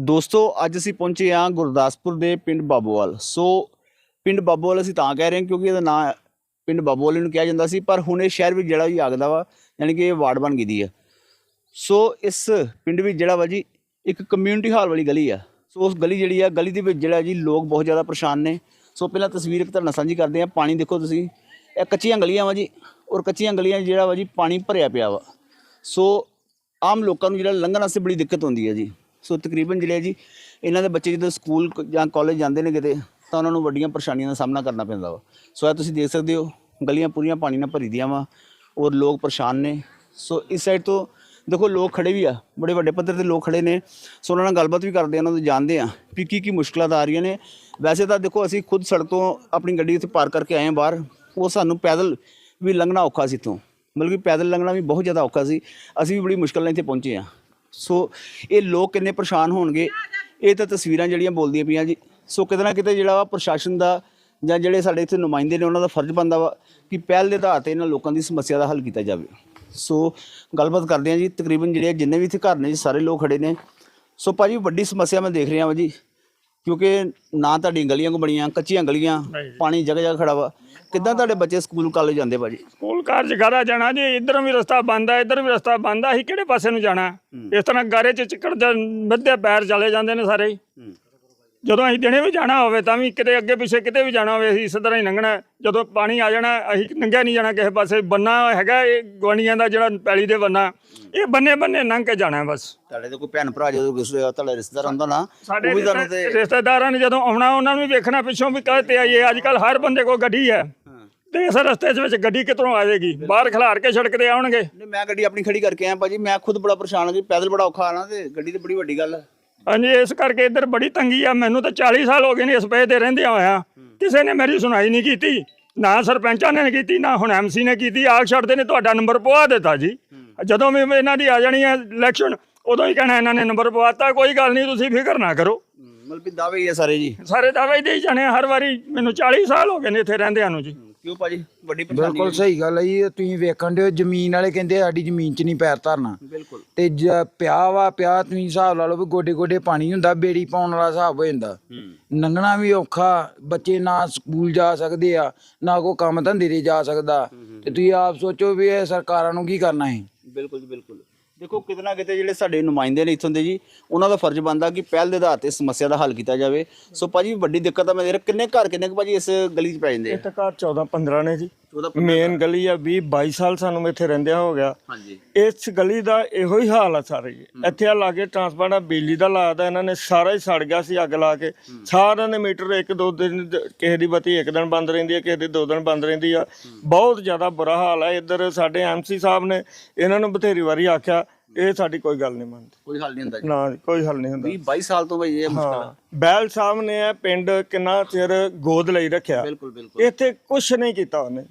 ਦੋਸਤੋ, ਅੱਜ ਅਸੀਂ ਪਹੁੰਚੇ ਹਾਂ ਗੁਰਦਾਸਪੁਰ ਦੇ ਪਿੰਡ ਬਾਬੋਵਾਲ। ਸੋ, ਪਿੰਡ ਬਾਬੋਵਾਲ ਅਸੀਂ ਤਾਂ ਕਹਿ ਰਹੇ ਹਾਂ ਕਿਉਂਕਿ ਇਹਦਾ ਨਾਂ ਪਿੰਡ ਬਾਬੋਵਾਲ ਨੂੰ ਕਿਹਾ ਜਾਂਦਾ ਸੀ, ਪਰ ਹੁਣ ਇਹ ਸ਼ਹਿਰ ਵਿੱਚ ਜਿਹੜਾ ਵੀ ਆਗਦਾ ਵਾ, ਯਾਨੀ ਕਿ ਇਹ ਵਾਰਡ ਬਣ ਗਈ ਦੀ ਆ। ਸੋ, ਇਸ ਪਿੰਡ ਵਿੱਚ ਜਿਹੜਾ ਵਾ ਜੀ, ਇੱਕ ਕਮਿਊਨਿਟੀ ਹਾਲ ਵਾਲੀ ਗਲੀ ਆ। ਸੋ, ਉਸ ਗਲੀ ਜਿਹੜੀ ਆ, ਗਲੀ ਦੇ ਵਿੱਚ ਜਿਹੜਾ ਜੀ, ਲੋਕ ਬਹੁਤ ਜ਼ਿਆਦਾ ਪਰੇਸ਼ਾਨ ਨੇ। ਸੋ, ਪਹਿਲਾਂ ਤਸਵੀਰ ਇੱਕ ਤੁਹਾਡੇ ਨਾਲ ਸਾਂਝੀ ਕਰਦੇ ਆ ਪਾਣੀ ਦੇਖੋ ਤੁਸੀਂ। ਇਹ ਕੱਚੀਆਂ ਗਲੀਆਂ ਵਾ ਜੀ, ਔਰ ਕੱਚੀਆਂ ਗਲੀਆਂ 'ਚ ਜਿਹੜਾ ਵਾ ਜੀ, ਪਾਣੀ ਭਰਿਆ ਪਿਆ ਵਾ। ਸੋ, ਆਮ ਲੋਕਾਂ ਨੂੰ ਜਿਹੜਾ ਲੰਘਣ ਵਾਸਤੇ ਬੜੀ ਦਿੱਕਤ ਹੁੰਦੀ ਹੈ ਜੀ। ਸੋ ਤਕਰੀਬਨ ਜਿਹੜੇ ਆ ਜੀ, ਇਹਨਾਂ ਦੇ ਬੱਚੇ ਜਦੋਂ ਸਕੂਲ ਕ- ਜਾਂ ਕਾਲਜ ਜਾਂਦੇ ਨੇ ਕਿਤੇ, ਤਾਂ ਉਹਨਾਂ ਨੂੰ ਵੱਡੀਆਂ ਪਰੇਸ਼ਾਨੀਆਂ ਦਾ ਸਾਹਮਣਾ ਕਰਨਾ ਪੈਂਦਾ ਵਾ। ਸੋ ਇਹ ਤੁਸੀਂ ਦੇਖ ਸਕਦੇ ਹੋ, ਗਲੀਆਂ ਪੂਰੀਆਂ ਪਾਣੀ ਨਾਲ ਭਰੀ ਦੀਆਂ ਵਾ ਔਰ ਲੋਕ ਪਰੇਸ਼ਾਨ ਨੇ। ਸੋ ਇਸ ਸਾਈਡ ਤੋਂ ਦੇਖੋ ਲੋਕ ਖੜੇ ਵੀ ਆ, ਬੜੇ ਵੱਡੇ ਪੱਧਰ ਤੇ ਲੋਕ ਖੜੇ ਨੇ। ਸੋ ਉਹਨਾਂ ਨਾਲ ਗੱਲਬਾਤ ਵੀ ਕਰਦੇ ਆ, ਉਹਨਾਂ ਤੋਂ ਜਾਣਦੇ ਆ ਵੀ ਕੀ ਕੀ ਮੁਸ਼ਕਲਾਂ ਆ ਰਹੀਆਂ ਨੇ। ਵੈਸੇ ਤਾਂ ਦੇਖੋ ਅਸੀਂ ਖੁਦ ਸੜਕ ਤੋਂ ਆਪਣੀ ਗੱਡੀ ਉੱਥੇ ਪਾਰ ਕਰਕੇ ਆਏ ਹਾਂ ਬਾਹਰ, ਉਹ ਸਾਨੂੰ ਪੈਦਲ ਵੀ ਲੰਘਣਾ ਔਖਾ ਸੀ ਇੱਥੋਂ। ਮਤਲਬ ਕਿ ਪੈਦਲ ਲੰਘਣਾ ਵੀ ਬਹੁਤ ਜ਼ਿਆਦਾ ਔਖਾ ਸੀ। ਅਸੀਂ ਵੀ ਬੜੀ ਮੁਸ਼ਕਲ ਨਾਲ ਇੱਥੇ ਪਹੁੰਚੇ ਆ ਸੋ ਇਹ ਲੋਕ ਕਿੰਨੇ ਪਰੇਸ਼ਾਨ ਹੋਣਗੇ, ਇਹ ਤਾਂ ਤਸਵੀਰਾਂ ਜਿਹੜੀਆਂ ਬੋਲਦੀਆਂ ਪਈਆਂ ਜੀ। ਸੋ ਕਿਤੇ ਨਾ ਕਿਤੇ ਜਿਹੜਾ ਵਾ ਪ੍ਰਸ਼ਾਸਨ ਦਾ ਜਾਂ ਜਿਹੜੇ ਸਾਡੇ ਇੱਥੇ ਨੁਮਾਇੰਦੇ ਨੇ, ਉਹਨਾਂ ਦਾ ਫਰਜ਼ ਬਣਦਾ ਵਾ ਕਿ ਪਹਿਲ ਦੇ ਆਧਾਰ ਤੇ ਇਹਨਾਂ ਲੋਕਾਂ ਦੀ ਸਮੱਸਿਆ ਦਾ ਹੱਲ ਕੀਤਾ ਜਾਵੇ। ਸੋ ਗੱਲਬਾਤ ਕਰਦੇ ਹਾਂ ਜੀ, ਤਕਰੀਬਨ ਜਿਹੜੇ ਜਿੰਨੇ ਵੀ ਇੱਥੇ ਘਰ ਨੇ ਜੀ, ਸਾਰੇ ਲੋਕ ਖੜੇ ਨੇ। ਸੋ ਭਾਜੀ ਵੱਡੀ ਸਮੱਸਿਆ ਮੈਂ ਦੇਖ ਰਿਹਾ ਵਾਂ ਜੀ। ਕਿਉਂਕਿ ਨਾ ਤੁਹਾਡੀਆਂ ਗਲੀਆਂ ਕੋ ਬਣੀਆਂ ਕੱਚੀਆਂ ਗਲੀਆਂ ਪਾਣੀ ਜਗ੍ਹਾ ਜਗ੍ਹਾ ਖੜਾ ਵਾ। ਕਿੱਦਾਂ ਤੁਹਾਡੇ ਬੱਚੇ ਸਕੂਲ ਕਾਲਜ ਜਾਂਦੇ ਭਾਜੀ? ਸਕੂਲ ਕਾਰਜ ਗਾਰਾ ਜਾਣਾ ਜੀ ਇਧਰੋਂ ਵੀ ਰਸਤਾ ਬੰਦ ਹੈ ਇਧਰ ਵੀ ਰਸਤਾ ਬੰਦ ਹੈ ਅਸੀਂ ਕਿਹੜੇ ਪਾਸੇ ਨੂੰ ਜਾਣਾ? ਇਸ ਤਰ੍ਹਾਂ ਗਾਰੇ 'ਚ ਚਿੱਕੜ ਦੇ ਮੱਧੇ ਪੈਰ ਚਲੇ ਜਾਂਦੇ ਨੇ ਸਾਰੇ। ਹੀ। ਜਦੋਂ ਅਸੀਂ ਦਿਨੇ ਵੀ ਜਾਣਾ ਹੋਵੇ ਤਾਂ ਵੀ ਕਿਤੇ ਅੱਗੇ ਪਿੱਛੇ ਕਿਤੇ ਵੀ ਜਾਣਾ ਹੋਵੇ ਅਸੀਂ ਇਸੇ ਤਰ੍ਹਾਂ ਹੀ ਲੰਘਣਾ। ਜਦੋਂ ਪਾਣੀ ਆ ਜਾਣਾ ਅਸੀਂ ਨੰਗਿਆ ਨਹੀਂ ਜਾਣਾ ਕਿਸੇ ਪਾਸੇ ਬੰਨਾ ਹੈਗਾ ਇਹ ਗਵਾਂਡੀਆਂ ਦਾ ਜਿਹੜਾ ਪੈਲੀ ਦੇ ਬੰਨਾ ਇਹ ਬੰਨੇ ਬੰਨੇ ਲੰਘ ਕੇ ਜਾਣਾ ਬਸ। ਤੁਹਾਡੇ ਤੇ ਕੋਈ ਭੈਣ ਭਰਾ ਜਦੋਂ ਕਿਸੇ ਤੁਹਾਡਾ ਰਿਸ਼ਤੇਦਾਰ ਹੁੰਦਾ ਨਾ ਸਾਡੇ ਉਹ ਵੀ ਤੁਹਾਨੂੰ ਤੇ ਰਿਸ਼ਤੇ- ਰਿਸ਼ਤੇਦਾਰਾਂ ਨੇ ਜਦੋਂ ਆਉਣਾ ਉਹਨਾਂ ਨੂੰ ਵੀ ਵੇਖਣਾ ਪਿੱਛੋਂ ਵੀ ਕਹਤੇ ਆਈਏ। ਅੱਜ ਕੱਲ ਹਰ ਬੰਦੇ ਕੋਲ ਗੱਡੀ ਹੈ। ਤੇ ਇਸ ਰਸਤੇ ਦੇ ਵਿੱਚ ਗੱਡੀ ਕਿੱਧਰੋਂ ਆਵੇਗੀ? ਬਾਹਰ ਖਿਲਾਰ ਕੇ ਸੜਕ ਤੇ ਆਉਣਗੇ। ਨਹੀਂ ਮੈਂ ਗੱਡੀ ਆਪਣੀ ਖੜੀ ਕਰਕੇ ਆਇਆ ਭਾਜੀ। ਮੈਂ ਖੁਦ ਬੜਾ ਪਰੇਸ਼ਾਨ ਹਾਂ ਜੀ ਪੈਦਲ ਬੜਾ ਔਖਾ ਆਣਾ ਤੇ ਗੱਡੀ ਤੇ ਬੜੀ ਵੱਡੀ ਗੱਲ ਹੈ। ਹਾਂਜੀ ਇਸ ਕਰਕੇ ਇੱਧਰ ਬੜੀ ਤੰਗੀ ਆ। ਮੈਨੂੰ ਤਾਂ 40 ਸਾਲ ਹੋ ਗਏ ਨੇ ਇਸ ਪਏ ਤੇ ਰਹਿੰਦਿਆਂ ਹੋਇਆ। ਕਿਸੇ ਨੇ ਮੇਰੀ ਸੁਣਾਈ ਨਹੀਂ ਕੀਤੀ। ਨਾ ਸਰਪੰਚਾਂ ਨੇ ਕੀਤੀ ਨਾ ਹੁਣ ਐਮਸੀ ਨੇ ਕੀਤੀ। ਆਖ ਛੱਡਦੇ ਨੇ ਤੁਹਾਡਾ ਨੰਬਰ ਪਵਾ ਦਿੱਤਾ ਜੀ। ਜਦੋਂ ਵੀ ਇਹਨਾਂ ਦੀ ਆ ਜਾਣੀ ਹੈ ਇਲੈਕਸ਼ਨ ਉਦੋਂ ਹੀ ਕਹਿਣਾ ਇਹਨਾਂ ਨੇ ਨੰਬਰ ਪਵਾਤਾ। ਕੋਈ ਗੱਲ ਨਹੀਂ ਤੁਸੀਂ ਫਿਕਰ ਨਾ ਕਰੋ। ਮਤਲਬ ਦਾਅਵੇ ਹੀ ਆ ਸਾਰੇ ਜੀ। ਸਾਰੇ ਦਾਅਵੇ ਦੇ ਹੀ ਜਾਣੇ ਆ। ਹਰ ਵਾਰੀ ਮੈਨੂੰ 40 ਸਾਲ ਹੋ ਗਏ ਨੇ ਇੱਥੇ ਰਹਿੰਦਿਆਂ ਨੂੰ ਜੀ। ਕਿਉਂ ਭਾਜੀ? ਵੱਡੀ ਪਰੇਸ਼ਾਨੀ ਬਿਲਕੁਲ ਸਹੀ ਗੱਲ ਹੈ ਜੀ ਤੁਸੀਂ ਵੇਖਣ ਦਿਓ ਜ਼ਮੀਨ ਵਾਲੇ ਕਹਿੰਦੇ ਸਾਡੀ ਜ਼ਮੀਨ 'ਚ ਨਹੀਂ ਪੈਰ ਧਰਨਾ। ਬਿਲਕੁਲ। ਤੇ ਜ- ਪਿਆ ਵਾ ਪਿਆ ਤੁਸੀਂ ਹਿਸਾਬ ਲਾ ਲਓ ਵੀ ਗੋਡੇ ਗੋਡੇ ਪਾਣੀ ਹੁੰਦਾ ਬੇੜੀ ਪਾਉਣ ਵਾਲਾ ਹਿਸਾਬ ਹੋ ਜਾਂਦਾ। ਲੰਘਣਾ ਵੀ ਔਖਾ ਬੱਚੇ ਨਾ ਸਕੂਲ ਜਾ ਸਕਦੇ ਆ ਨਾ ਕੋ ਕੰਮ ਧੰਦੇ ਤੇ ਜਾ ਸਕਦਾ। ਤੇ ਤੁਸੀਂ ਆਪ ਸੋਚੋ ਵੀ ਇਹ ਸਰਕਾਰਾਂ ਨੂੰ ਕੀ ਕਰਨਾ ਹੈ? ਬਿਲਕੁਲ ਜੀ ਬਿਲਕੁਲ। ਦੇਖੋ ਕਿਤੇ ਨਾ ਕਿਤੇ ਜਿਹੜੇ ਸਾਡੇ ਨੁਮਾਇੰਦੇ ਨੇ ਇੱਥੋਂ ਦੇ ਜੀ ਉਹਨਾਂ ਦਾ ਫਰਜ਼ ਬਣਦਾ ਕਿ ਪਹਿਲ ਦੇ ਆਧਾਰ ਤੇ ਸਮੱਸਿਆ ਦਾ ਹੱਲ ਕੀਤਾ ਜਾਵੇ। ਸੋ ਭਾਜੀ ਵੱਡੀ ਦਿੱਕਤ ਆ ਮੈਂ ਦੇਖ ਰਿਹਾ ਕਿੰਨੇ ਘਰ ਕਿੰਨੇ ਕੁ ਭਾਜੀ ਇਸ ਗਲੀ 'ਚ ਪੈ ਜਾਂਦੇ ਆ? ਇੱਥੇ ਘਰ 14 15 ਨੇ ਜੀ। ਉਹਦਾ ਮੇਨ ਗਲੀ ਆ 20 22 ਸਾਲ ਸਾਨੂੰ ਇੱਥੇ ਰਹਿੰਦਿਆਂ ਹੋ ਗਿਆ। ਹਾਂਜੀ। ਇਸ ਗਲੀ ਦਾ ਇਹੋ ਹੀ ਹਾਲ ਆ ਸਾਰੇ ਹੀ। ਇੱਥੇ ਆ ਲਾਗੇ ਟਰਾਂਸਫਾਰਮਰ ਬਿਜਲੀ ਦਾ ਲਾਦਾ ਇਹਨਾਂ ਨੇ ਸਾਰਾ ਹੀ ਸੜ ਗਿਆ ਸੀ ਅੱਗ ਲਾ ਕੇ। ਸਾਰਿਆਂ ਦੇ ਮੀਟਰ ਇੱਕ ਦੋ ਦਿਨ ਦ- ਕਿਸੇ ਦੀ ਬੱਤੀ ਇੱਕ ਦਿਨ ਬੰਦ ਰਹਿੰਦੀ ਹੈ ਕਿਸੇ ਦੀ ਦੋ ਦਿਨ ਬੰਦ ਰਹਿੰਦੀ ਆ। ਬਹੁਤ ਜ਼ਿਆਦਾ ਬੁਰਾ ਹਾਲ ਹੈ ਇੱਧਰ ਸਾਡੇ ਐਮਸੀ ਸਾਹਿਬ ਨੇ ਇਹਨਾਂ ਨੂੰ ਬਥੇਰੀ ਵਾਰੀ ਆਖਿਆ ਇਹ ਸਾਡੀ ਕੋਈ ਗੱਲ ਨਹੀਂ ਮੰਨਦੇ। ਕੋਈ ਹੱਲ ਨਹੀਂ ਹੁੰਦਾ ਜੀ। ਨਾ ਜੀ, ਕੋਈ ਹੱਲ ਨਹੀਂ ਹੁੰਦਾ। 20 22 ਸਾਲ ਤੋਂ ਭਾਈ ਇਹ ਮੁਸ਼ਕਲ ਹਾਂ ਬੈਲ ਸਾਹਿਬ ਨੇ ਇਹ ਪਿੰਡ ਕਿੰਨਾ ਚਿਰ ਗੋਦ ਲਈ ਰੱਖਿਆ। ਬਿਲਕੁਲ ਬਿਲਕੁਲ। ਇੱਥੇ ਕੁਝ ਨਹੀਂ ਕੀਤਾ ਉਹਨੇ।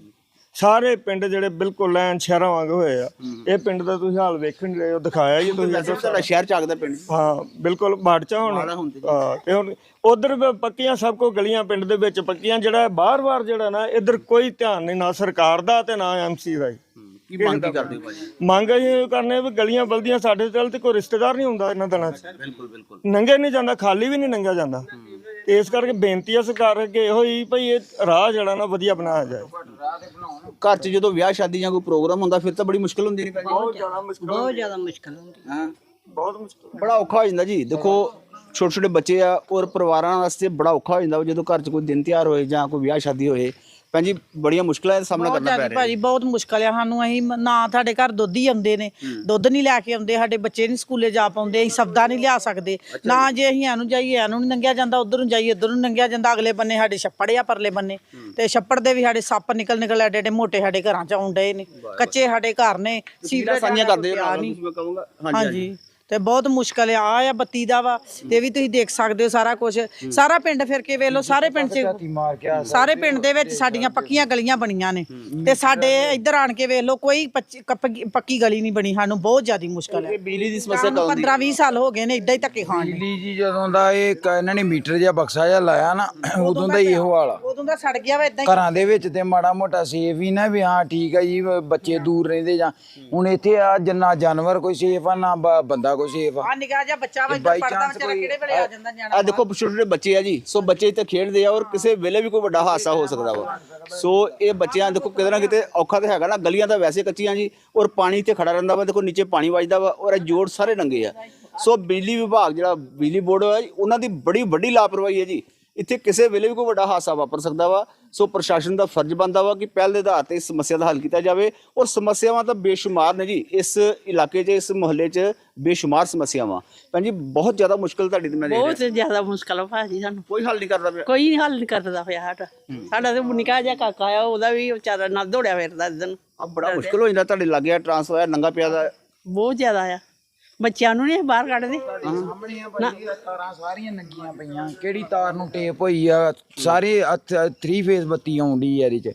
ਸਾਰੇ ਪਿੰਡ ਜਿਹੜੇ ਬਿਲਕੁਲ ਲੈਣ ਸ਼ਹਿਰਾਂ ਵਾਂਗ ਹੋਏ ਆ। ਇਹ ਪਿੰਡ ਦਾ ਤੁਸੀਂ ਹਾਲ ਵੇਖਣ ਰਹੇ ਹੋ ਦਿਖਾਇਆ ਜੀ ਤੁਸੀਂ ਵੈਸੇ ਤੁਹਾਡਾ ਸ਼ਹਿਰ ਚ ਆਗਦਾ ਪਿੰਡ। ਹਾਂ ਬਿਲਕੁਲ ਬਾੜਚਾ ਹੁਣ। ਮਾੜਾ। ਹਾਂ ਤੇ ਹੁਣ ਉਧਰ ਪੱਕੀਆਂ ਸਭ ਕੋ ਗਲੀਆਂ ਪਿੰਡ ਦੇ ਵਿੱਚ ਪੱਕੀਆਂ ਜਿਹੜਾ ਬਾਰ-ਬਾਰ ਜਿਹੜਾ ਨਾ ਇੱਧਰ ਕੋਈ ਧਿਆਨ ਨਹੀਂ ਨਾ ਸਰਕਾਰ ਦਾ ਤੇ ਨਾ ਐਮਸੀ ਦਾ ਜੀ। ਕੀ ਮੰਗ ਕੀ ਕਰਦੇ ਹੋ ਭਾਜੀ? ਮੰਗ ਇਹ ਕਰਨੇ ਵੀ ਗਲੀਆਂ ਬਲਦੀਆਂ ਸਾਡੇ ਚੱਲ ਤੇ ਕੋਈ ਰਿਸ਼ਤੇਦਾਰ ਨਹੀਂ ਹੁੰਦਾ ਇਹਨਾਂ ਦਿਨਾਂ 'ਚ। ਬਿਲਕੁਲ ਬਿਲਕੁਲ। ਨੰਗੇ ਨਹੀਂ ਜਾਂਦਾ ਖਾਲੀ ਵੀ ਨਹੀਂ ਨੰਗਾ ਜਾਂਦਾ। ਤੇ ਇਸ ਕਰਕੇ ਬੇਨਤੀ ਆ ਸਰਕਾਰ ਅੱਗੇ ਇਹੋ ਹੀ ਭਈ ਇਹ ਰਾਹ ਜਿਹੜਾ ਨਾ ਵਧੀਆ ਬਣਾਇਆ ਜਾਏ। ਘਰ 'ਚ ਜਦੋਂ ਵਿਆਹ ਸ਼ਾਦੀ ਜਾਂ ਕੋਈ ਪ੍ਰੋਗਰਾਮ ਹੁੰਦਾ ਫਿਰ ਤਾਂ ਬੜੀ ਮੁਸ਼ਕਲ ਹੁੰਦੀ ਨਹੀਂ ਭਾਜੀ। ਬਹੁਤ ਜ਼ਿਆਦਾ ਮੁਸ਼ਕਲ ਬਹੁਤ ਜ਼ਿਆਦਾ ਮੁਸ਼ਕਲ ਹੁੰਦੀ ਹਾਂ। ਬਹੁਤ ਮੁਸ਼ਕਲ ਬੜਾ ਔਖਾ ਹੋ ਜਾਂਦਾ ਜੀ। ਦੇਖੋ ਛੋਟੇ ਛੋਟੇ ਬੱਚੇ ਆ ਔਰ ਪਰਿਵਾਰਾਂ ਵਾਸਤੇ ਬੜਾ ਔਖਾ ਹੋ ਜਾਂਦਾ ਵਾ ਜਦੋਂ ਘਰ 'ਚ ਕੋਈ ਦਿਨ ਤਿਉਹਾਰ ਹੋਏ ਜਾਂ ਕੋਈ ਵਿਆਹ ਸ਼ਾਦੀ ਹੋਏ। ਭੈਣ ਜੀ ਬੜੀਆਂ ਮੁਸ਼ਕਲਾਂ ਦਾ ਸਾਹਮਣਾ ਬਹੁਤ ਕਰਨਾ ਪੈ ਜ਼ਿਆਦਾ ਰਿਹਾ ਭਾਜੀ ਬਹੁਤ ਮੁਸ਼ਕਲ ਆ ਸਾਨੂੰ ਅਸੀਂ ਮ- ਨਾ ਸਾਡੇ ਘਰ ਦੁੱਧ ਹੀ ਆਉਂਦੇ ਨੇ। ਦੁੱਧ ਨਹੀਂ ਲੈ ਕੇ ਆਉਂਦੇ ਸਾਡੇ ਬੱਚੇ ਨਹੀਂ ਸਕੂਲੇ ਜਾ ਪਾਉਂਦੇ ਅਸੀਂ ਸਬਦਾ ਨਹੀਂ ਲਿਆ ਸਕਦੇ। ਨਾ ਜੇ ਅਸੀਂ ਇਹਨੂੰ ਜਾਈਏ ਇਹਨੂੰ ਨਹੀਂ ਨੰਗਿਆ ਜਾਂਦਾ ਉਧਰ ਨੂੰ ਜਾਈਏ ਉਧਰ ਨੂੰ ਨੰਗਿਆ ਜਾਂਦਾ ਅਗਲੇ ਬੰਨੇ ਸਾਡੇ ਛੱਪੜ ਆ ਪਰਲੇ ਬੰਨੇ। ਤੇ ਛੱਪੜ ਦੇ ਵੀ ਸਾਡੇ ਸੱਪ ਨਿਕਲ ਨਿਕਲ ਐਡੇ ਐਡੇ ਮੋਟੇ ਸਾਡੇ ਘਰਾਂ ਚ ਆਉਣ ਡਏ ਨੇ। ਕੱਚੇ ਸਾਡੇ ਘਰ ਨੇ ਸੀਵਰੇਜ ਸਾਂਝੀਆਂ ਕਰਦੇ ਹੋ ਨਾਲ ਤੁਸੀਂ ਮੈਂ ਕਹੂੰਗਾ। ਹਾਂਜੀ। ਤੇ ਬਹੁਤ ਮੁਸ਼ਕਲ ਆ ਆ ਬੱਤੀ ਦਾ ਵਾ ਤੇ ਵੀ ਤੁਸੀਂ ਦੇਖ ਸਕਦੇ ਹੋ ਸਾਰਾ ਕੁਝ ਸਾਰਾ ਪਿੰਡ ਫਿਰ ਕੇ ਵੇਖ ਲਓ ਸਾਰੇ ਪਿੰਡ 'ਚ ਸਾਰੇ ਪਿੰਡ ਦੇ ਵਿੱਚ ਸਾਡੀਆਂ ਪੱਕੀਆਂ ਗਲੀਆਂ ਬਣੀਆਂ ਨੇ। ਤੇ ਸਾਡੇ ਇੱਧਰ ਆਣ ਕੇ ਵੇਖ ਲਓ ਕੋਈ ਪੱਕੀ ਗਲੀ ਨਹੀਂ ਬਣੀ। ਸਾਨੂੰ ਬਹੁਤ ਜ਼ਿਆਦੀ ਮੁਸ਼ਕਲ ਹੈ। ਬਿਜਲੀ ਦੀ ਸਮੱਸਿਆ ਕਦੋਂ ਦੀ 15 20 ਸਾਲ ਹੋ ਗਏ ਨੇ ਇਦਾਂ ਹੀ ਧੱਕੇ ਖਾਣ ਬਿਜਲੀ ਜੀ ਜਦੋਂ ਦਾ ਇਹ ਇਹਨਾਂ ਨੇ ਮੀਟਰ ਜਿਹਾ ਬਕਸਾ ਜਿਹਾ ਲਾਇਆ ਨਾ ਉਦੋਂ ਦਾ ਹੀ ਇਹੋ ਹਾਲ ਆ। ਉਦੋਂ ਦਾ ਸੜ ਗਿਆ ਵਾ ਇਦਾਂ ਹੀ। ਘਰਾਂ ਦੇ ਵਿੱਚ ਤੇ ਮਾੜਾ ਮੋਟਾ ਸੇਫ ਵੀ ਨਾ ਵੀ ਹਾਂ ਠੀਕ ਆ ਜੀ ਬੱਚੇ ਦੂਰ ਰਹਿੰਦੇ ਜਾਂ। ਹੁਣ ਇੱਥੇ ਆ ਜਿੰਨਾ ਜਾਨਵਰ ਕੋਈ ਸੇਫ ਆ ਨਾ ਬੰਦਾ ਕੋ ਸੇਫ ਆ ਆ ਨਿਕਾ ਜਾ ਬੱਚਾ ਵਾ by ਇੱਧਰ ਪੜਦਾ chance ਵਿਚਾਰਾ ਕੋਈ- ਕਿਹੜੇ ਵੇਲੇ ਆ ਜਾਂਦਾ ਨਿਆਣਾ ਆ ਦੇਖੋ ਛੋਟੇ ਛੋਟੇ ਬੱਚੇ ਆ ਜੀ ਸੋ ਬੱਚੇ ਇੱਥੇ ਖੇਡਦੇ ਆ ਔਰ ਕਿਸੇ ਵੇਲੇ ਵੀ ਕੋਈ ਵੱਡਾ ਹਾਦਸਾ ਹੋ ਸਕਦਾ ਵਾ। ਸੋ ਇਹ ਬੱਚਿਆਂ ਦੇਖੋ ਕਿਤੇ ਨਾ ਕਿਤੇ ਔਖਾ ਤਾਂ ਹੈਗਾ ਨਾ ਗਲੀਆਂ ਤਾਂ ਵੈਸੇ ਕੱਚੀਆਂ ਜੀ ਔਰ ਪਾਣੀ ਇੱਥੇ ਖੜਾ ਰਹਿੰਦਾ ਵਾ ਦੇਖੋ ਨੀਚੇ ਪਾਣੀ ਵੱਜਦਾ ਵਾ ਔਰ ਇਹ ਜੋੜ ਸਾਰੇ ਨੰਗੇ ਆ। ਸੋ ਬਿਜਲੀ ਵਿਭਾਗ ਜਿਹੜਾ ਬਿਜਲੀ ਬੋਰਡ ਹੈ ਜੀ, ਉਹਨਾਂ ਦੀ ਬੜੀ ਵੱਡੀ ਲਾਪਰਵਾਹੀ ਹੈ ਜੀ। ਇੱਥੇ ਕਿਸੇ ਵੇਲੇ ਵੀ ਕੋਈ ਵੱਡਾ ਹਾਦਸਾ ਵਾਪਰ ਸਕਦਾ ਵਾ। ਸੋ ਪ੍ਰਸ਼ਾਸਨ ਦਾ ਫਰਜ਼ ਬਣਦਾ ਵਾ ਕਿ ਪਹਿਲ ਦੇ ਆਧਾਰ ਤੇ ਇਸ ਸਮੱਸਿਆ ਦਾ ਹੱਲ ਕੀਤਾ ਜਾਵੇ। ਔਰ ਸਮੱਸਿਆਵਾਂ ਤਾਂ ਬੇਸ਼ੁਮਾਰ ਨੇ ਜੀ। ਇਸ ਇਲਾਕੇ 'ਚ ਇਸ ਮੁਹੱਲੇ 'ਚ ਬੇਸ਼ੁਮਾਰ ਸਮੱਸਿਆਵਾਂ। ਭੈਣ ਜੀ ਬਹੁਤ ਜ਼ਿਆਦਾ ਮੁਸ਼ਕਲ ਤੁਹਾਡੀ ਤੇ ਮੈਂ ਦੇਖ ਬਹੁਤ ਜ਼ਿਆਦਾ ਮੁਸ਼ਕਲ ਆ ਭਾਜੀ ਸਾਨੂੰ। ਕੋਈ ਹੱਲ ਨਹੀਂ ਕਰਦਾ ਪਿਆ। ਕੋਈ ਹੱਲ ਨਹੀਂ ਕਰਦਾ ਹੋਇਆ ਸਾਡਾ। ਸਾਡਾ ਤੇ ਨਿੱਕਾ ਜਿਹਾ ਕਾਕਾ ਆ ਉਹਦਾ ਵੀ ਵਿਚਾਰਾ ਨਾਲ ਦੌੜਿਆ ਫਿਰਦਾ ਇਦਨ ਆ ਬੜਾ ਮੁਸ਼ਕਲ ਹੋ ਜਾਂਦਾ। ਤੁਹਾਡੇ ਲੱਗੇ ਆ ਟ੍ਰਾਂਸਫਰ ਨੰਗਾ ਪਿਆ ਦਾ। ਬਹੁਤ ਜ਼ਿਆਦਾ ਆ। ਬੱਚਿਆਂ ਨੂੰ ਨਹੀਂ ਬਾਹਰ ਕੱਢਦੇ ਸਾਹਮਣੇ ਆ ਭਾਜੀ ਇਹ ਤਾਰਾਂ ਸਾਰੀਆਂ ਨੰਗੀਆਂ ਪਈਆਂ ਕਿਹੜੀ ਤਾਰ ਨੂੰ ਟੇਪ ਹੋਈ ਆ ਸਾਰੇ 3 ਫੇਜ਼ ਬੱਤੀ ਆਉਂਦੀ ਆ ਇਹਦੇ ਚ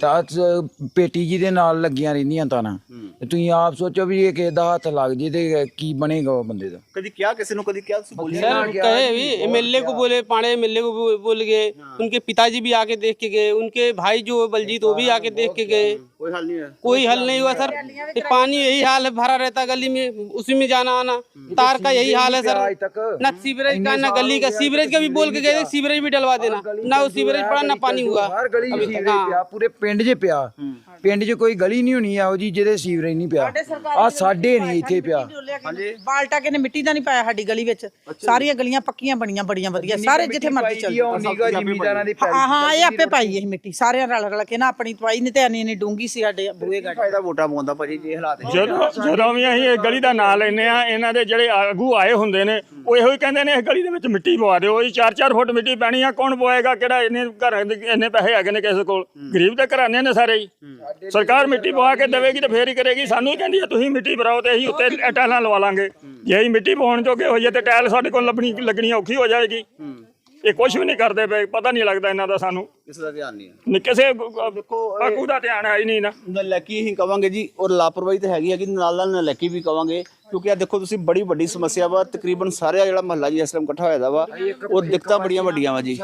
ਤਾਂ ਆਹ ਸ- ਪੇਟੀ ਜੀ ਦੇ ਨਾਲ ਲੱਗੀਆਂ ਰਹਿੰਦੀਆਂ ਤਾਰਾਂ ਤੇ ਤੁਸੀਂ ਆਪ ਸੋਚੋ ਵੀ ਇਹ ਕਿਸੇ ਦਾ ਹੱਥ ਲੱਗ ਜੇ ਤੇ ਕੀ ਬਣੇਗਾ ਉਹ ਬੰਦੇ ਦਾ ਕਦੀ ਕਿਹਾ ਕਿਸੇ ਨੂੰ ਕਦੀ ਕਿਹਾ ਤੁਸੀਂ ਬੋਲੀ सर कहे भी एमएलए को बोले पाड़े एमएलए को बो- बोल गए उनके पिताजी भी आके देख के गए उनके भाई जो बलजीत वो भी आके देख के गए ਕੋਈ ਹੱਲ ਨਹੀਂ ਹੋਇਆ कोई हल नहीं हुआ सर ये पानी यही हाल है भरा रहता गली में उसी में जाना आना तार का यही हाल है आज सर तक ना सीवरेज का ना गली का सीवरेज का भी बोल के गए थे, सीवरेज भी डलवा देना ना वो सीवरेज पड़ा ना पानी हुआ ਹਰ ਗਲੀ 'ਚ अभी तक ਸੀਵਰੇਜ हाँ ਪਿਆ ਪੂਰੇ ਪਿੰਡ 'ਚ ਪਿਆ ਪਿੰਡ 'ਚ ਕੋਈ ਗਲੀ ਨਹੀਂ ਹੋਣੀ ਆਓ ਜੀ ਜਿਹਦੇ ਸੀਵਰੇਜ ਨਹੀਂ ਪਿਆ ਆ ਸਾਡੇ ਨਹੀਂ ਇੱਥੇ ਪਿਆ ਬਾਲਟਾ ਕਿਨੇ ਮਿੱਟੀ ਦਾ ਨਹੀਂ ਪਾਇਆ ਸਾਡੀ ਗਲੀ ਵਿੱਚ ਸਾਰੀਆਂ ਗਲੀਆਂ ਪੱਕੀਆਂ ਬਣੀਆਂ ਬੜੀਆਂ ਵਧੀਆ ਸਾਰੇ ਜਿੱਥੇ ਮਰਜ਼ੀ ਚੱਲ ਜਾਓ। ਨਿਗਾ ਜ਼ਿਮੀਦਾਰਾਂ ਦੀ ਹਾਂ ਹਾਂ ਇਹ ਆਪੇ ਪਾਈ ਇਹ ਮਿੱਟੀ ਸਾਰਿਆਂ ਰਲ ਰਲ ਕੇ ਨਾ ਆਪਣੀ ਪਾਈ ਨਹੀਂ ਤੇ ਇੰਨੀ ਇੰਨੀ ਡੂੰਗੀ ਸੀ ਸਾਡੇ ਬੂਹੇ ਗਾੜੀ ਫਾਇਦਾ ਵੋਟਾਂ ਪਾਉਂਦਾ ਭਾਜੀ ਜੇ ਹਾਲਾਤ ਹੈ। ਜਦੋਂ ਜਦੋਂ ਵੀ ਅਸੀਂ ਇਹ ਗਲੀ ਦਾ ਨਾਂ ਲੈਨੇ ਆ ਇਹਨਾਂ ਦੇ ਜਿਹੜੇ ਆਗੂ ਆਏ ਹੁੰਦੇ ਨੇ ਉਹ ਇਹੋ ਹੀ ਕਹਿੰਦੇ ਨੇ ਇਸ ਗਲੀ ਦੇ ਵਿੱਚ ਮਿੱਟੀ ਪਵਾ ਦਿਓ ਇਹ 4-4 ਫੁੱਟ ਮਿੱਟੀ ਪੈਣੀ ਆ ਕੌਣ ਪਵਾਏਗਾ ਕਿਹੜਾ ਇੰਨੇ ਘਰਾਂ ਦੇ ਇੰਨੇ ਪੈਸੇ ਹੈਗੇ ਨੇ ਕਿਸੇ ਕੋਲ? ਗਰੀਬ ਦੇ ਘਰਾਣੇ ਨੇ ਸਾਰੇ ਹੀ। ਸਰਕਾਰ ਮਿੱਟੀ ਪਵਾ ਕੇ ਦੇਵੇਗੀ ਤੇ ਫੇਰ ਹੀ ਕਰੇਗੀ ਸਾਨੂੰ ਹੀ ਕਹਿੰਦੀ ਆ ਤੁਸੀਂ ਮਿੱਟੀ ਭਰਾਓ ਤੇ ਅਸੀਂ ਉੱਤੇ ਟਾਇਲਾਂ ਲਵਾ ਲਾਂਗੇ। ਜੇ ਅਸੀਂ ਮਿੱਟੀ ਪਵਾਉਣ ਜੋਗੇ ਹੋਈਏ ਤੇ ਟਾਇਲ ਸਾਡੇ ਕੋਲ ਲੱਭਣੀ ਲੱਗਣੀ ਔਖੀ ਹੋ ਜਾਏਗੀ। ਇਹ ਕੁਝ ਵੀ ਨਹੀਂ ਕਰਦੇ ਪਏ ਪਤਾ ਨਹੀਂ ਲੱਗਦਾ ਇਹਨਾਂ ਦਾ ਸਾਨੂੰ। ਕਿਸੇ ਦਾ ਧਿਆਨ ਨਹੀਂ ਹੈ। ਨੀ ਕਿਸੇ ਆਗੂ ਦਾ ਧਿਆਨ ਹੈ ਹੀ ਨਹੀਂ ਨਾ। ਨਲੈਕੀ ਹੀ ਕਵਾਂਗੇ ਜੀ ਔਰ ਲਾਪਰਵਾਹੀ ਤਾਂ ਹੈਗੀ ਹੈ ਕਿ ਨਾਲ ਨਾਲ ਨਲੈਕੀ ਵੀ ਕਵਾਂਗੇ ਕਿਉਂਕਿ ਆ ਦੇਖੋ ਤੁਸੀਂ ਬੜੀ ਵੱਡੀ ਸਮੱਸਿਆ ਵਾ ਤਕਰੀਬਨ ਸਾਰੇ ਜਿਹੜਾ ਮਹੱਲਾ ਜੀ ਇਸ ਟਾਈਮ ਇਕੱਠਾ ਹੋਇਆ ਦਾ ਵਾ ਔਰ ਦਿੱਕਤਾਂ ਬੜੀਆਂ ਵੱਡੀਆਂ ਵਾ ਜੀ।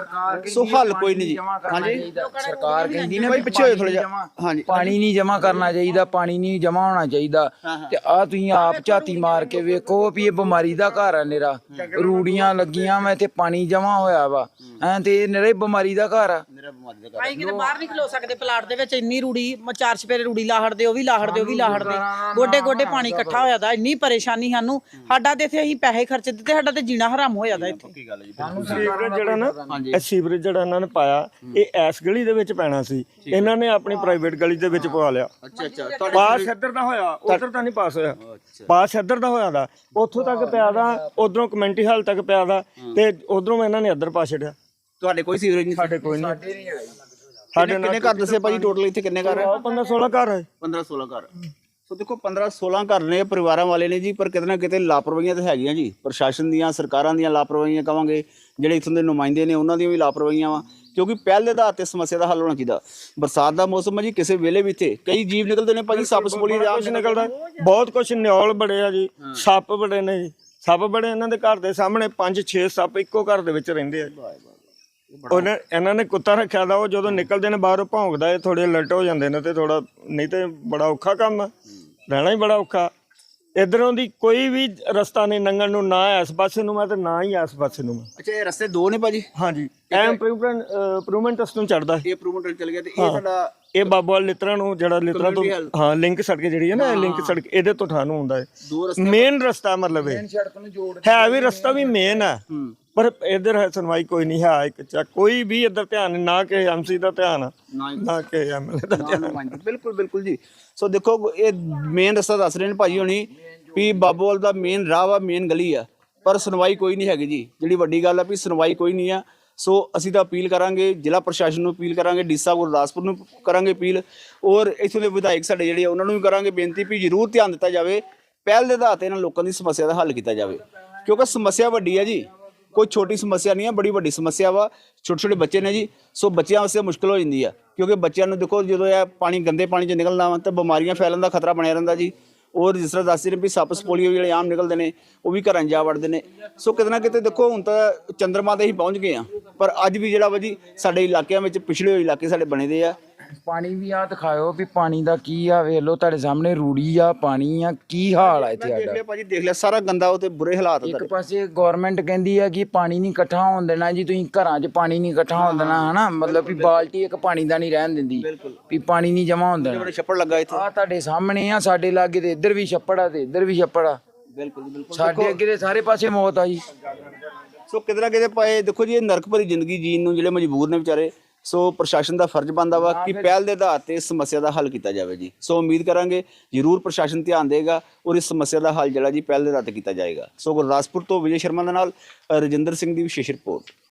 ਸੋ ਹੱਲ ਕੋਈ ਨਹੀਂ ਜੀ। ਹਾਂਜੀ? ਸਰਕਾਰ ਕਹਿੰਦੀ ਨਾ ਭਾਈ ਵੀ ਪਿੱਛੇ ਥੋੜ੍ਹਾ ਪਾਣੀ ਜਿਹਾ। ਜਮਾਂ- ਹਾਂਜੀ। ਪਾਣੀ ਨਹੀਂ ਜਮਾ ਕਰਨਾ ਚਾਹੀਦਾ ਪਾਣੀ ਨਹੀਂ ਜਮਾ ਹੋਣਾ ਚਾਹੀਦਾ। ਤੇ ਆ ਤੁਸੀਂ ਆਪ ਝਾਤੀ ਮਾਰ ਕੇ ਵੇਖੋ ਵੀ ਇਹ ਬਿਮਾਰੀ ਦਾ ਘਰ ਆ ਨਿਰਾ। ਰੂੜੀਆਂ ਲੱਗੀਆਂ ਮੈਂ ਤੇ ਪਾਣੀ ਜਮਾ ਹੋਇਆ ਵਾ। ਐ ਤੇ ਇਹ ਨਿਰਾ ਹੀ ਬਿਮਾਰੀ ਦਾ ਘਰ ਆ। ਅਸੀਂ ਕਿਤੇ ਬਾਹਰ ਨਹੀਂ ਖਲੋ ਸਕਦੇ ਪਲਾਟ ਦੇ ਵਿੱਚ ਇੰਨੀ ਰੂੜੀ ਮ- ਚਾਰ ਚਪੇਰੇ ਰੂੜੀ ਲਾਹੜਦੇ ਉਹ ਵੀ ਲਾਹੜਦੇ ਉਹ ਵੀ ਲਾਹੜਦੇ ਗੋਡੇ ਗੋਡੇ ਪਾਣੀ ਇਕੱਠਾ ਹੋਇਆ ਦਾ ਇੰਨੀ ਪਰੇਸ਼ਾਨੀ ਸਾਨੂੰ। ਸਾਡਾ ਤੇ ਇੱਥੇ ਅਸੀਂ ਪੈਸੇ ਖਰਚ ਦਿੱਤੇ ਸਾਡਾ ਤੇ ਜੀਣਾ ਹਰਾਮ ਹੋ ਜਾਂਦਾ ਇੱਥੇ ਸੀਵਰੇਜ ਜਿਹੜਾ ਨਾ ਇਹ ਸੀਵਰੇਜ ਜਿਹੜਾ ਇਹਨਾਂ ਨੇ ਪਾਇਆ ਇਹ ਐਸ ਗਲੀ ਦੇ ਵਿੱਚ ਪੈਣਾ ਸੀ। ਇਹਨਾਂ ਨੇ ਆਪਣੀ ਪ੍ਰਾਈਵੇਟ ਗਲੀ ਦੇ ਵਿੱਚ ਪਵਾ ਲਿਆ। ਅੱਛਾ ਅੱਛਾ ਪਾਸ ਇੱਧਰ ਦਾ ਹੋਇਆ ਉਧਰ ਤਾਂ ਨਹੀਂ ਪਾਸ ਹੋਇਆ। ਪਾਸ ਇੱਧਰ ਦਾ ਹੋਇਆ ਦਾ। ਉੱਥੋਂ ਤੱਕ ਪਿਆ ਦਾ ਉਧਰੋਂ ਕਮੈਂਟੀ ਹਾਲ ਤੱਕ ਪਿਆ ਦਾ ਤੇ ਉਧਰੋਂ ਇਹਨਾਂ ਨੇ ਇੱਧਰ ਪਾ ਛੱਡਿਆ। ਤੁਹਾਡੇ ਕੋਈ ਸੀਵਰੇਜ ਨਹੀਂ ਸਾਡੇ ਕੋਈ ਨਹੀਂ। ਸਾਡੇ ਕਿੰਨੇ ਘਰ ਦੱਸੇ ਭਾਜੀ? ਟੋਟਲ ਇੱਥੇ ਕਿੰਨੇ ਘਰ ਹੈ 15 16 ਘਰ ਹੈ 15 16 ਘਰ। ਸੋ ਦੇਖੋ 15 16 ਘਰ ਨੇ ਪਰਿਵਾਰਾਂ ਵਾਲੇ ਨੇ ਜੀ ਪਰ ਕਿਤੇ ਨਾ ਕਿਤੇ ਲਾਪਰਵਾਹੀਆਂ ਤਾਂ ਹੈਗੀਆਂ ਜੀ। ਪ੍ਰਸ਼ਾਸਨ ਦੀਆਂ ਸਰਕਾਰਾਂ ਦੀਆਂ ਲਾਪਰਵਾਹੀਆਂ ਕਵਾਂਗੇ ਜਿਹੜੇ ਇਥੋਂ ਦੇ ਨੁਮਾਇੰਦੇ ਨੇ ਉਹਨਾਂ ਦੀਆਂ ਵੀ ਲਾਪਰਵਾਹੀਆਂ ਵਾ। ਕਿਉਂਕਿ ਪਹਿਲ ਦੇ ਆਧਾਰ ਤੇ ਸਮੱਸਿਆ ਦਾ ਹੱਲ ਹੋਣਾ ਚਾਹੀਦਾ। ਬਰਸਾਤ ਦਾ ਮੌਸਮ ਹੈ ਜੀ ਕਿਸੇ ਵੇਲੇ ਵੀ ਇੱਥੇ। ਕਈ ਜੀਵ ਨਿਕਲਦੇ ਨੇ ਭਾਜੀ ਸੱਪ ਸਪੋਲੀ ਦਾ ਕੁਝ ਨਿਕਲਦਾ। ਬਹੁਤ ਕੁਝ ਨਿਓਲ ਬੜੇ ਆ ਜੀ। ਸੱਪ ਬੜੇ ਨੇ ਜੀ। ਸੱਪ ਬੜੇ ਇਹਨਾਂ ਦੇ ਘਰ ਦੇ ਸਾਹਮਣੇ 5-6 ਸੱਪ ਇੱਕੋ ਘਰ ਦੇ ਵਿੱਚ ਰਹਿੰਦੇ ਆ ਉਹਨਾਂ ਇਹਨਾਂ ਨੇ ਕੁੱਤਾ ਰੱਖਿਆ ਦਾ ਉਹ ਜਦੋਂ ਨਿਕਲਦੇ ਨੇ ਬਾਹਰੋਂ ਭੌਂਕਦਾ ਇਹ ਥੋੜੇ ਅਲਰਟ ਹੋ ਜਾਂਦੇ ਨੇ ਤੇ ਥੋੜਾ ਨਹੀਂ ਤੇ ਬੜਾ ਔਖਾ ਕੰਮ ਆ। ਰਹਿਣਾ ਹੀ ਬੜਾ ਔਖਾ। ਇਧਰੋਂ ਦੀ ਕੋਈ ਵੀ ਰਸਤਾ ਨਹੀਂ ਲੰਘਣ ਨੂੰ ਨਾ ਇਸ ਪਾਸੇ ਨੂੰ ਮੈਂ ਤੇ ਨਾ ਹੀ ਇਸ ਪਾਸੇ ਨੂੰ ਮੈਂ। ਅੱਛਾ ਇਹ ਰਸਤੇ ਦੋ ਨੇ ਭਾਜੀ? ਹਾਂਜੀ। ਐ ਇੰਪਰੂਵਮੈਂਟ ਇੰਪਰੂਵਮੈਂਟ ਉਸ ਨੂੰ ਚੜਦਾ ਇਹ ਪ੍ਰੋਮੋਟਰ ਚਲ ਗਿਆ ਤੇ ਇਹ ਸਾਡਾ ਇਹ ਬਾਬੂਵਾਲ ਲਿਤਰਾ ਨੂੰ ਜਿਹੜਾ ਲਿਤਰਾ ਤੋਂ। ਹਾਂ ਲਿੰਕ ਸੜਕ ਜਿਹੜੀ ਹੈ ਨਾ ਲਿੰਕ ਸੜਕ ਇਹਦੇ ਤੋਂ ਠਾਨੂੰ ਹੁੰਦਾ ਹੈ। ਦੋ ਰਸਤੇ ਮੇਨ ਰਸਤਾ ਮਤਲਬ ਇਹ। ਸੜਕ ਨੂੰ ਜੋੜ ਹੈ ਵੀ ਰਸਤਾ ਵੀ ਮੇਨ ਹੈ। ਪਰ ਇਧਰ ਸੁਣਵਾਈ ਕੋਈ ਨਹੀਂ ਹੈ ਇੱਕ ਚਾ ਕੋਈ ਵੀ ਇਧਰ ਧਿਆਨ ਨਹੀਂ, ਨਾ ਕਿ ਐਮਸੀ ਦਾ ਧਿਆਨ ਆ, ਨਾ ਕਿ ਐਮਐਲਏ ਦਾ ਧਿਆਨ। ਬਿਲਕੁਲ ਬਿਲਕੁਲ ਜੀ। ਸੋ ਦੇਖੋ ਇਹ ਮੇਨ ਰਸਤਾ ਦੱਸ ਰਹੇ ਨੇ ਭਾਜੀ ਹੋਣੀ ਵੀ ਬਾਬੂਵਾਲ ਦਾ ਮੇਨ ਰਾਹ ਵਾ ਮੇਨ ਗਲੀ ਆ। ਪਰ ਸੁਣਵਾਈ ਕੋਈ ਨਹੀਂ ਹੈਗੀ ਜੀ। ਜਿਹੜੀ ਵੱਡੀ ਗੱਲ ਆ ਵੀ ਸੁਣਵਾਈ ਕੋਈ ਨਹੀਂ ਆ। ਸੋ ਅਸੀਂ ਤਾਂ ਅਪੀਲ ਕਰਾਂਗੇ ਜ਼ਿਲ੍ਹਾ ਪ੍ਰਸ਼ਾਸਨ ਨੂੰ ਅਪੀਲ ਕਰਾਂਗੇ ਡੀਸਾ ਗੁਰਦਾਸਪੁਰ ਨੂੰ ਕਰਾਂਗੇ ਅਪੀਲ। ਔਰ ਇੱਥੋਂ ਦੇ ਵਿਧਾਇਕ ਸਾਡੇ ਜਿਹੜੇ ਆ ਉਹਨਾਂ ਨੂੰ ਵੀ ਕਰਾਂਗੇ ਬੇਨਤੀ ਵੀ ਜ਼ਰੂਰ ਧਿਆਨ ਦਿੱਤਾ ਜਾਵੇ। ਪਹਿਲ ਦੇ ਆਧਾਰ ਤੇ ਇਹਨਾਂ ਲੋਕਾਂ ਦੀ ਸਮੱਸਿਆ ਦਾ ਹੱਲ ਕੀਤਾ ਜਾਵੇ। ਕਿਉਂਕਿ ਸਮੱਸਿਆ ਵੱਡੀ ਹੈ ਜੀ। ਕੋਈ ਛੋਟੀ ਸਮੱਸਿਆ ਨਹੀਂ ਹੈ, ਬੜੀ ਵੱਡੀ ਸਮੱਸਿਆ ਵਾ ਛੋਟੇ ਛੋਟੇ ਬੱਚੇ ਨੇ ਜੀ। ਸੋ ਬੱਚਿਆਂ ਵਾਸਤੇ ਮੁਸ਼ਕਲ ਹੋ ਜਾਂਦੀ ਆ, ਕਿਉਂਕਿ ਬੱਚਿਆਂ ਨੂੰ ਦੇਖੋ, ਜਦੋਂ ਇਹ ਪਾਣੀ, ਗੰਦੇ ਪਾਣੀ 'ਚ ਨਿਕਲਣਾ ਵਾ, ਤਾਂ ਬਿਮਾਰੀਆਂ ਫੈਲਣ ਦਾ ਖਤਰਾ ਬਣਿਆ ਰਹਿੰਦਾ ਜੀ। ਔਰ ਜਿਸ ਤਰ੍ਹਾਂ ਦੱਸਦੇ ਨੇ ਵੀ ਸੱਪ, ਸਪੋਲੀਓ ਜਿਹੜੇ ਆਮ ਨਿਕਲਦੇ ਨੇ, ਉਹ ਵੀ ਘਰਾਂ 'ਚ ਜਾ ਵੜਦੇ ਨੇ। ਸੋ ਕਿਤੇ ਨਾ ਕਿਤੇ ਦੇਖੋ, ਹੁਣ ਤਾਂ ਚੰਦਰਮਾ ਤੇ ਹੀ ਪਹੁੰਚ ਗਏ ਆ। ਪਰ ਅੱਜ ਵੀ ਜਿਹੜਾ ਵਾ ਜੀ, ਸਾਡੇ ਇਲਾਕਿਆਂ ਵਿੱਚ ਪਿਛੜੇ ਹੋਏ ਇਲਾਕੇ ਸਾਡੇ ਬਣੇ ਦੇ ਆ। ਪਾਣੀ ਵੀ ਆ ਦਿਖਾਇਓ ਵੀ ਪਾਣੀ ਦਾ ਕੀ ਆ ਵੇਖ ਲਓ ਤੁਹਾਡੇ ਸਾਹਮਣੇ ਰੂੜੀ ਆ ਪਾਣੀ ਆ ਕੀ ਹਾਲ ਆ ਇੱਥੇ ਦੇਖ ਸਾਡਾ? ਲਿਆ ਭਾਜੀ ਦੇਖ ਲਿਆ ਸਾਰਾ ਗੰਦਾ ਉਹ ਤੇ ਬੁਰੇ ਹਾਲਾਤ ਇੱਕ ਪਾਸੇ ਗਵਰਨਮੈਂਟ ਕਹਿੰਦੀ ਆ ਕਿ ਪਾਣੀ ਨਹੀਂ ਇਕੱਠਾ ਹੋਣ ਦੇਣਾ ਜੀ ਤੁਸੀਂ ਘਰਾਂ 'ਚ ਪਾਣੀ ਨਹੀਂ ਇਕੱਠਾ ਹੋਣ ਦੇਣਾ ਹਨਾ? ਮਤਲਬ ਵੀ ਬਾਲਟੀ ਇੱਕ ਪਾਣੀ ਦਾ ਨਹੀਂ ਰਹਿਣ ਦਿੰਦੀ ਵੀ ਪਾਣੀ ਨਹੀਂ ਜਮਾ ਹੋਣ ਦੇਣਾ। ਬੜੇ ਛੱਪੜ ਲੱਗਾ ਇੱਥੇ। ਆ ਤੁਹਾਡੇ ਸਾਹਮਣੇ ਆ ਸਾਡੇ ਲਾਗੇ ਤੇ ਇੱਧਰ ਵੀ ਛੱਪੜ ਆ ਤੇ ਇੱਧਰ ਵੀ ਛੱਪੜ ਆ। ਬਿਲਕੁਲ ਬਿਲਕੁਲ। ਸਾਡੇ ਅੱਗੇ ਦੇ ਸਾਰੇ ਪਾਸੇ ਮੌਤ ਆ ਜੀ। ਸੋ ਕਿਤੇ ਨਾ ਕਿਤੇ ਪਏ ਦੇਖੋ ਜੀ ਇਹ ਨਰਕ ਭਰੀ ਜ਼ਿੰਦਗੀ ਜੀਣ ਨੂੰ ਜਿਹੜੇ ਮਜਬੂਰ ਨੇ ਵਿਚਾਰੇ ਸੋ ਪ੍ਰਸ਼ਾਸਨ ਦਾ ਫਰਜ਼ ਬਣਦਾ ਵਾ ਕਿ ਪਹਿਲ ਦੇ ਆਧਾਰ ਤੇ ਇਸ ਸਮੱਸਿਆ ਦਾ ਹੱਲ ਕੀਤਾ ਜਾਵੇ ਜੀ। ਸੋ ਉਮੀਦ ਕਰਾਂਗੇ ਜ਼ਰੂਰ ਪ੍ਰਸ਼ਾਸਨ ਧਿਆਨ ਦੇਗਾ ਔਰ ਇਸ ਸਮੱਸਿਆ ਦਾ ਹੱਲ ਜਿਹੜਾ ਜੀ ਪਹਿਲ ਦੇ ਆਧਾਰ ਤੇ ਕੀਤਾ ਜਾਏਗਾ। ਸੋ ਗੁਰਦਾਸਪੁਰ ਤੋਂ ਵਿਜੇ ਸ਼ਰਮਾ ਦੇ ਨਾਲ ਰਜਿੰਦਰ ਸਿੰਘ ਦੀ ਵਿਸ਼ੇਸ਼ ਰਿਪੋਰਟ।